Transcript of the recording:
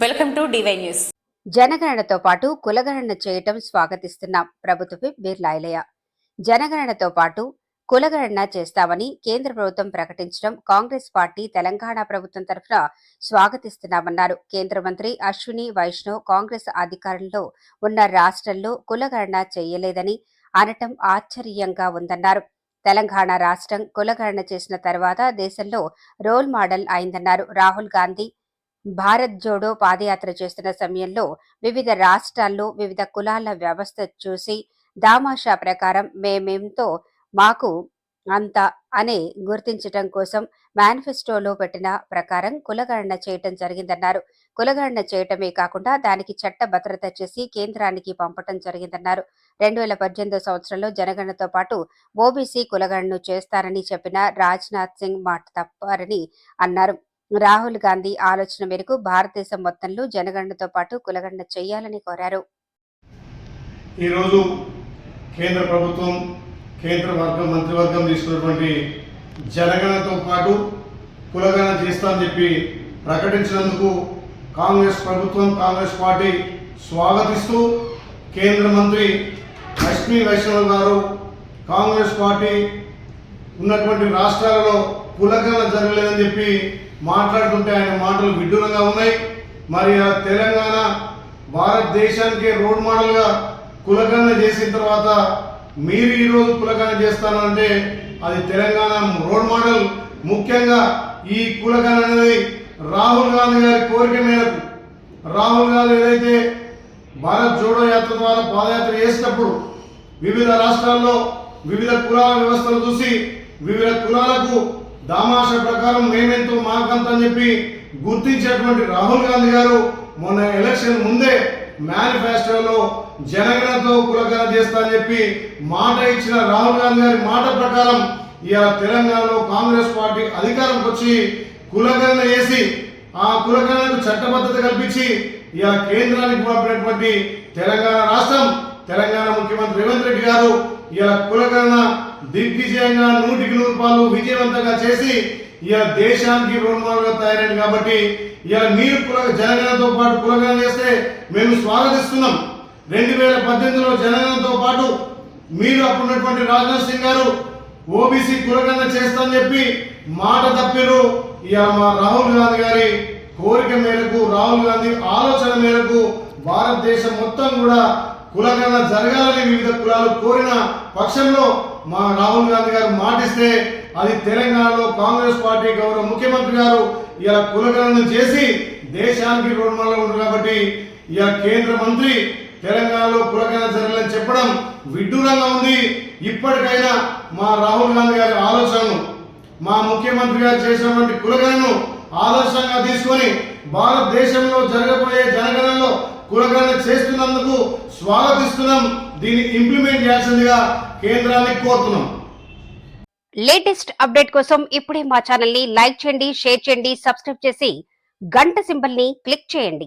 Welcome to DY news. జనగణనతో పాటు కులగణన చేయటం స్వాగతిస్తున్నాం. ప్రభుత్వపై విప్ జనగణనతో పాటు కులగణన చేస్తామని కేంద్ర ప్రభుత్వం ప్రకటించడం కాంగ్రెస్ పార్టీ తెలంగాణ ప్రభుత్వం తరఫున స్వాగతిస్తున్నామన్నారు. కేంద్ర మంత్రి అశ్విని వైష్ణవ్ కాంగ్రెస్ అధికారంలో ఉన్న రాష్ట్రంలో కులగణన చేయలేదని అనటం ఆశ్చర్యంగా ఉందన్నారు. తెలంగాణ రాష్ట్రం కులగణన చేసిన తర్వాత దేశంలో రోల్ మోడల్ అయిందన్నారు. రాహుల్ గాంధీ భారత్ జోడో పాదయాత్ర చేస్తున్న సమయంలో వివిధ రాష్ట్రాల్లో వివిధ కులాల వ్యవస్థ చూసి దామాషా ప్రకారం మేమేంతో మాకు అంత అనే గుర్తించటం కోసం మేనిఫెస్టోలో పెట్టిన ప్రకారం కులగణన చేయటం జరిగిందన్నారు. కులగణన చేయటమే కాకుండా దానికి చట్ట భద్రత చేసి కేంద్రానికి పంపటం జరిగిందన్నారు. రెండు వేల పద్దెనిమిదో సంవత్సరంలో జనగణనతో పాటు ఓబీసీ కులగణను చేస్తారని చెప్పిన రాజ్నాథ్ సింగ్ మాట తప్పారని అన్నారు. రాహుల్ గాంధీ ఆలోచన మేరకు భారతదేశం మొత్తంలో జనగణనతో పాటు కులగణన చేయాలని కోరారు. ఈరోజు కేంద్ర ప్రభుత్వం కేంద్ర వర్గం మంత్రివర్గం తీసుకున్నటువంటి జనగణనతో పాటు కులగణన చేస్తామని చెప్పి ప్రకటించినందుకు కాంగ్రెస్ ప్రభుత్వం కాంగ్రెస్ పార్టీ స్వాగతిస్తూ కేంద్ర మంత్రి లక్ష్మీ వైష్ణవ్ గారు కాంగ్రెస్ పార్టీ ఉన్నటువంటి రాష్ట్రాలలో కులగణన జరగలేదని చెప్పి మాట్లాడుతుంటే ఆయన మాటలు విడ్డూరంగా ఉన్నాయి. మరి ఆ తెలంగాణ భారతదేశానికి రోడ్ మోడల్గా కులగణన చేసిన తర్వాత మీరు ఈరోజు కులగణన చేస్తానంటే అది తెలంగాణ రోడ్ మోడల్. ముఖ్యంగా ఈ కులగణన అనేది రాహుల్ గాంధీ గారి కోరిక మేరకు. రాహుల్ గాంధీ ఏదైతే భారత్ జోడో యాత్ర ద్వారా పాదయాత్ర చేసినప్పుడు వివిధ రాష్ట్రాల్లో వివిధ కులాల వ్యవస్థలు చూసి వివిధ కులాలకు దామాష ప్రకారం మేమెంతో మాకంత అని చెప్పి గుర్తించేటువంటి రాహుల్ గాంధీ గారు మొన్న ఎలక్షన్ ముందే మేనిఫెస్టోలో జనగణతో కులగణ చేస్తా అని చెప్పి మాట ఇచ్చిన రాహుల్ గాంధీ గారి మాట ప్రకారం ఇవాళ తెలంగాణలో కాంగ్రెస్ పార్టీ అధికారంకి వచ్చి కులగణన చేసి ఆ కులగణకు చట్టబద్ధత కల్పించి ఇవాళ కేంద్రానికి పంపినటువంటి తెలంగాణ రాష్ట్రం తెలంగాణ ముఖ్యమంత్రి రేవంత్ రెడ్డి గారు ఇలా కులగణన దిగ్విజయంగా నూటికి నూరు పాలు విజయవంతంగా చేసి ఇలా దేశానికి రుణమాలుగా తయారైంది కాబట్టి ఇలా మీరు కుల జనగణనతో పాటు కులగణన చేస్తే మేము స్వాగతిస్తున్నాం. రెండు వేల పద్దెనిమిదిలో జనగణనతో పాటు మీరు అప్పుడున్నటువంటి రాజ్నాథ్ సింగ్ గారు ఓబీసీ కులగణన చేస్తామని చెప్పి మాట తప్పిరు ఇక మా రాహుల్ గాంధీ గారి కోరిక మేరకు రాహుల్ గాంధీ ఆలోచన మేరకు భారతదేశం మొత్తం కూడా కులగణన జరగాలని వివిధ కులాలు కోరిన పక్షంలో మా రాహుల్ గాంధీ గారు మాటిస్తే అది తెలంగాణలో కాంగ్రెస్ పార్టీ గౌరవ ముఖ్యమంత్రి గారు ఇలా కులగణన చేసి దేశానికి రోడ్ ఉంటుంది కాబట్టి ఇలా కేంద్ర మంత్రి తెలంగాణలో కులగణన జరగాలని చెప్పడం విడ్డూరంగా ఉంది. ఇప్పటికైనా మా రాహుల్ గాంధీ గారి ఆలోచనను మా ముఖ్యమంత్రి గారు చేసినటువంటి కులగణను ఆదర్శంగా తీసుకొని భారతదేశంలో జరగబోయే జనగణనలో కులగణన చేస్తున్నందుకు స్వాగతిస్తున్నాం. దీన్ని ఇంప్లిమెంట్ చేయాల్సిందిగా కేంద్రానికి కోరుతున్నాం. లేటెస్ట్ అప్డేట్ కోసం ఇప్పుడే మా ఛానల్ని లైక్ చేయండి షేర్ చేయండి సబ్స్క్రైబ్ చేసి గంట సింబల్ని క్లిక్ చేయండి.